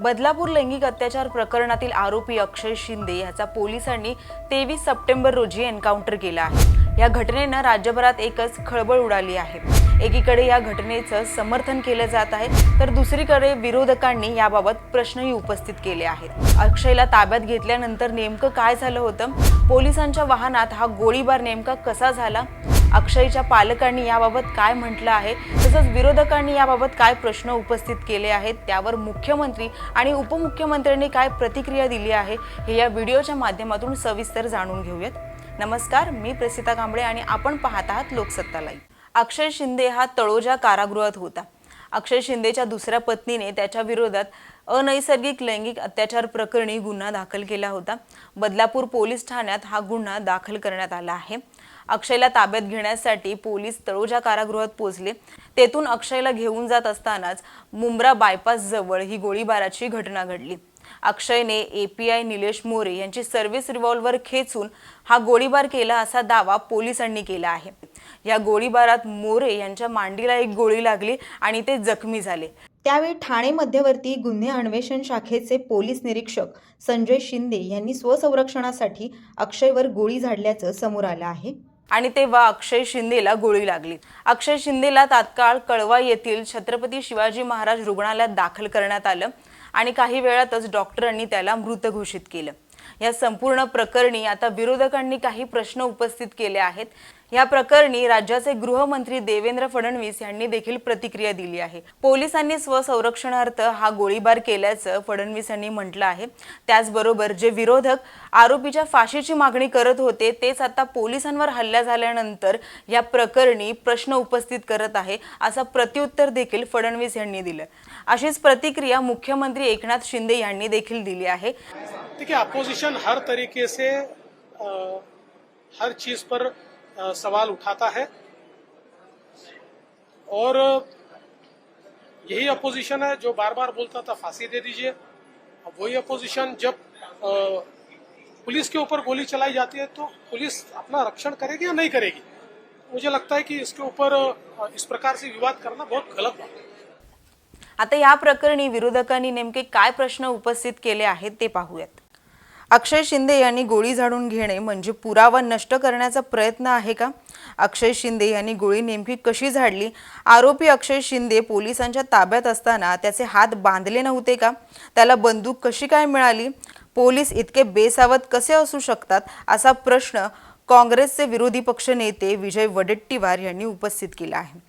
बदलापूर लैंगिक अत्याचार प्रकरणातील आरोपी अक्षय शिंदे याचा पोलिसांनी तेवीस सप्टेंबर रोजी एन्काउंटर केला आहे. या घटनेनं राज्यभरात एकच खळबळ उडाली आहे. एकीकडे या घटनेचं समर्थन केलं जात आहे तर दुसरीकडे विरोधकांनी याबाबत प्रश्नही उपस्थित केले आहेत. अक्षयला ताब्यात घेतल्यानंतर नेमकं काय झालं होतं? पोलिसांच्या वाहनात हा गोळीबार नेमका कसा झाला? अक्षयच्या पालकांनी याबाबत काय म्हटलं आहे? तसंच विरोधकांनी याबाबत काय प्रश्न उपस्थित केले आहेत? त्यावर मुख्यमंत्री आणि उपमुख्यमंत्र्यांनी काय प्रतिक्रिया दिली आहे? हे या व्हिडिओच्या माध्यमातून सविस्तर जाणून घेऊयात. नमस्कार मी प्रसिता कांबळे आणि आपण पाहत आहात लोकसत्ता लाईव्ह. अक्षय शिंदे हा तळोजा कारागृहात होता. अक्षय शिंदेच्या दुसऱ्या पत्नीने त्याच्या विरोधात अनैसर्गिक लैंगिक अत्याचार प्रकरणी गुन्हा दाखल केला होता. बदलापूर पोलीस ठाण्यात हा गुन्हा दाखल करण्यात आला आहे. अक्षयला ताब्यात घेण्यासाठी पोलीस तळोजा कारागृहात पोहोचले. तेथून अक्षयला घेऊन जात असतानाच मुंब्रा बायपास जवळ ही गोळीबाराची घटना घडली. अक्षयने एपीआय निलेश मोरे यांची सर्व्हिस रिव्हॉल्व्हर खेचून हा गोळीबार केला असा दावा पोलिसांनी केला आहे. या गोळीबारात मोरे यांच्या मांडीला एक गोळी लागली आणि ते जखमी झाले. त्यावेळी ठाणे मध्यवर्ती गुन्हे अन्वेषण शाखेचे पोलीस निरीक्षक संजय शिंदे यांनी स्वसंरक्षणासाठी अक्षयवर गोळी झाडल्याचं समोर आलं आहे. आणि तेव्हा अक्षय शिंदेला गोळी लागली. अक्षय शिंदेला तात्काळ कळवा येथील छत्रपती शिवाजी महाराज रुग्णालयात दाखल करण्यात आलं आणि काही वेळातच डॉक्टरांनी त्याला मृत घोषित केलं. या संपूर्ण प्रकरणी आता विरोधकांनी काही प्रश्न उपस्थित केले आहेत. या प्रकरणी राज्याचे गृहमंत्री देवेंद्र फडणवीस यांनी देखील प्रतिक्रिया दिली आहे. पोलिसांनी स्वसंरक्षणार्थ हा गोळीबार केल्याचं फडणवीस यांनी म्हटलं आहे. त्याचबरोबर जे विरोधक आरोपीच्या फाशीची मागणी करत होते तेच आता पोलिसांवर हल्ला झाल्यानंतर या प्रकरणी प्रश्न उपस्थित करत आहे असं प्रत्युत्तर देखील फडणवीस यांनी दिलं. अशीच प्रतिक्रिया मुख्यमंत्री एकनाथ शिंदे यांनी देखील दिली आहे. देखिए अपोजिशन हर तरीके से आ, हर चीज पर आ, सवाल उठाता है। और यही अपोजिशन है जो बार बार बोलता था फांसी दे दीजिए। अब वही अपोजिशन जब आ, पुलिस के ऊपर गोली चलाई जाती है तो पुलिस अपना रक्षण करेगी या नहीं करेगी? मुझे लगता है कि इसके ऊपर इस प्रकार से विवाद करना बहुत गलत बात है। आता या प्रकरणी विरोधकांनी नेमके काय प्रश्न उपस्थित केले आहेत ते पाहूयात. अक्षय शिंदे यांनी गोळी झाडून घेणे म्हणजे पुरावा नष्ट करण्याचा प्रयत्न आहे का? अक्षय शिंदे यांनी गोळी नेमकी कशी झाडली? आरोपी अक्षय शिंदे पोलिसांच्या ताब्यात असताना त्याचे हात बांधले नव्हते का? त्याला बंदूक कशी काय मिळाली? पोलीस इतके बेसावत कसे असू शकतात? असा प्रश्न काँग्रेसचे विरोधी पक्ष नेते विजय वडेट्टीवार यांनी उपस्थित केला आहे.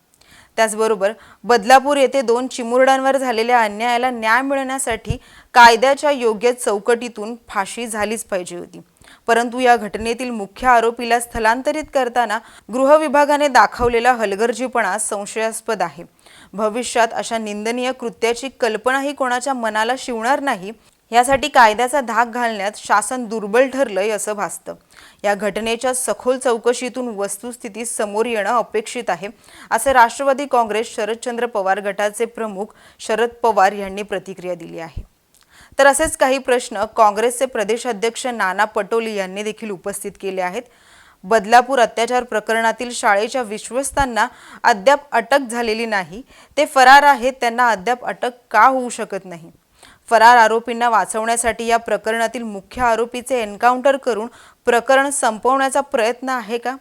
त्याचबरोबर बदलापूर येथे दोन चिमुरड्यांवर झालेल्या अन्यायाला न्याय मिळण्यासाठी कायद्याच्या योग्य चौकटीतून फाशी झालीच पाहिजे होती. परंतु या घटनेतील मुख्य आरोपीला स्थलांतरित करताना गृह विभागाने दाखवलेला हलगर्जीपणा संशयास्पद आहे. भविष्यात अशा निंदनीय कृत्याची कल्पनाही कोणाच्या मनाला शिवणार नाही यासाठी कायद्याचा धाक घालण्यात शासन दुर्बल ठरलंय असं भासतं. या घटनेच्या सखोल चौकशीतून वस्तुस्थिती समोर येणं अपेक्षित आहे असे राष्ट्रवादी काँग्रेस शरदचंद्र पवार गटाचे प्रमुख शरद पवार यांनी प्रतिक्रिया दिली आहे. तर असेच काही प्रश्न काँग्रेसचे प्रदेशाध्यक्ष नाना पटोले यांनी देखील उपस्थित केले आहेत. बदलापूर अत्याचार प्रकरणातील शाळेच्या विश्वस्तांना अद्याप अटक झालेली नाही. ते फरार आहेत त्यांना अद्याप अटक का होऊ शकत नाही? फरार आरोपींना वाचवण्यासाठी या प्रकरणातील मुख्य आरोपीचे एन्काउंटर करून प्रकरण संपवण्याचा प्रयत्न आहे का?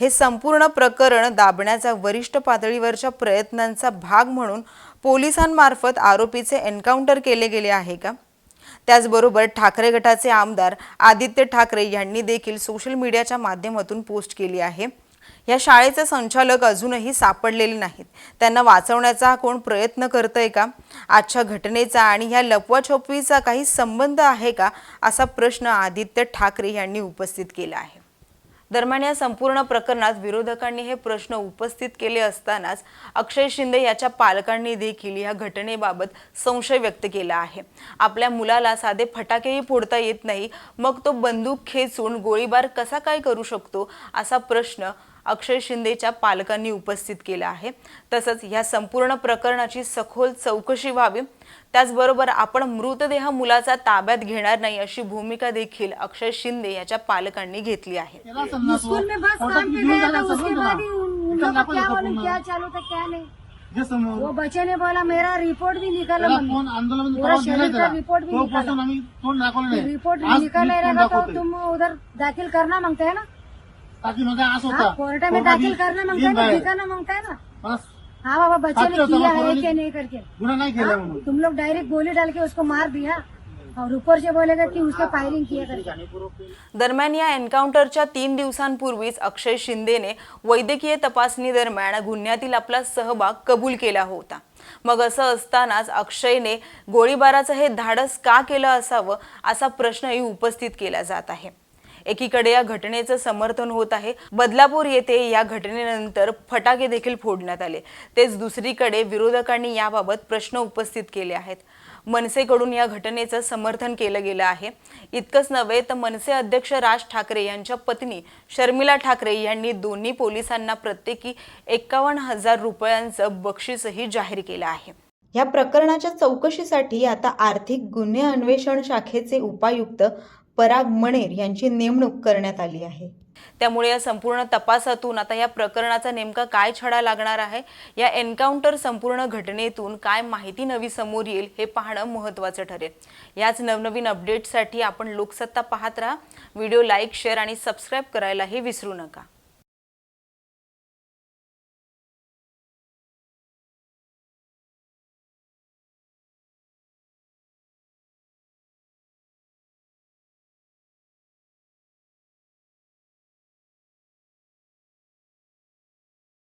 हे संपूर्ण प्रकरण दाबण्याचा वरिष्ठ पातळीवरच्या प्रयत्नांचा भाग म्हणून पोलिसांमार्फत आरोपीचे एन्काउंटर केले गेले आहे का? त्याचबरोबर ठाकरे गटाचे आमदार आदित्य ठाकरे यांनी देखील सोशल मीडियाच्या माध्यमातून पोस्ट केली आहे. या शाळेचे संचालक अजूनही सापडलेले नाहीत. त्यांना वाचवण्याचा हा कोण प्रयत्न करतंय का? आजच्या घटनेचा आणि ह्या लपवाछपवीचा काही संबंध आहे का? असा प्रश्न आदित्य ठाकरे यांनी उपस्थित केला आहे. दरम्यान या संपूर्ण प्रकरणात विरोधकांनी हे प्रश्न उपस्थित केले असतानाच अक्षय शिंदे याच्या पालकांनी देखील या घटनेबाबत संशय व्यक्त केला आहे. आपल्या मुलाला साधे फटाकेही फोडता येत नाही. मग तो बंदूक खेचून गोळीबार कसा काय करू शकतो? असा प्रश्न अक्षय शिंदेच्या पालकांनी उपस्थित केला आहे. तसंच या संपूर्ण प्रकरणाची सखोल चौकशी व्हावी. त्याचबरोबर आपण मृतदेह मुलाचा ताब्यात घेणार नाही अशी भूमिका देखील अक्षय शिंदे याच्या पालकांनी घेतली आहे. वो बच्चे ने बोला मेरा रिपोर्ट भी निकालो रिपोर्ट भी निकाला. रिपोर्ट आज निकल तो. तुम उधर दाखिल करना मांगते है ना? ताकि माझा आस हाँ, होता. कोर्ट में दाखिल करना मांगते है ना. दिखाना मांगता है ना. मला हाँ बाबा बच्चे ने किया मग है क्या नहीं करके गुन्हा नाही केला म्हणून. तुम लोग डायरेक्ट गोली डाल के उसको मार दिया. और ऊपर से बोलेगा कि उसके फायरिंग किया करके दरम्यान या एन्काउंटरच्या तीन दिवसांपूर्वीच अक्षय शिंदेने वैद्यकीय तपासणी दरम्यान गुन्ह्यातील आपला सहभाग कबूल केला होता. मग असं असतानाच अक्षयने गोळीबाराचं हे धाडस का केलं असावं असा प्रश्नही उपस्थित केला जात आहे. एकीकडे या घटनेचं समर्थन होत आहे. बदलापूर येथे या घटनेनंतर फटाके देखील फोडण्यात आले. तेच दुसरीकडे विरोधकांनी याबाबत प्रश्न उपस्थित केले आहेत. मनसेकडून या घटनेचं समर्थन केलं गेलं आहे. इतकंच नव्हे तर मनसे अध्यक्ष राज ठाकरे यांच्या पत्नी शर्मिला ठाकरे यांनी दोन्ही पोलिसांना प्रत्येकी एकावन्न हजार रुपयांचं बक्षीसही जाहीर केलं आहे. या प्रकरणाच्या चौकशीसाठी आता आर्थिक गुन्हे अन्वेषण शाखेचे उपायुक्त पराग मणेर यांची नेमणूक करण्यात आली आहे. त्यामुळे या संपूर्ण तपासातून आता या प्रकरणाचा नेमका काय छडा लागणार आहे? या एन्काउंटर संपूर्ण घटनेतून काय माहिती नवी समोर येईल हे पाहणं महत्त्वाचं ठरेल. याच नवनवीन अपडेटसाठी आपण लोकसत्ता पाहत राहा. व्हिडिओ लाईक शेअर आणि सबस्क्राईब करायलाही विसरू नका.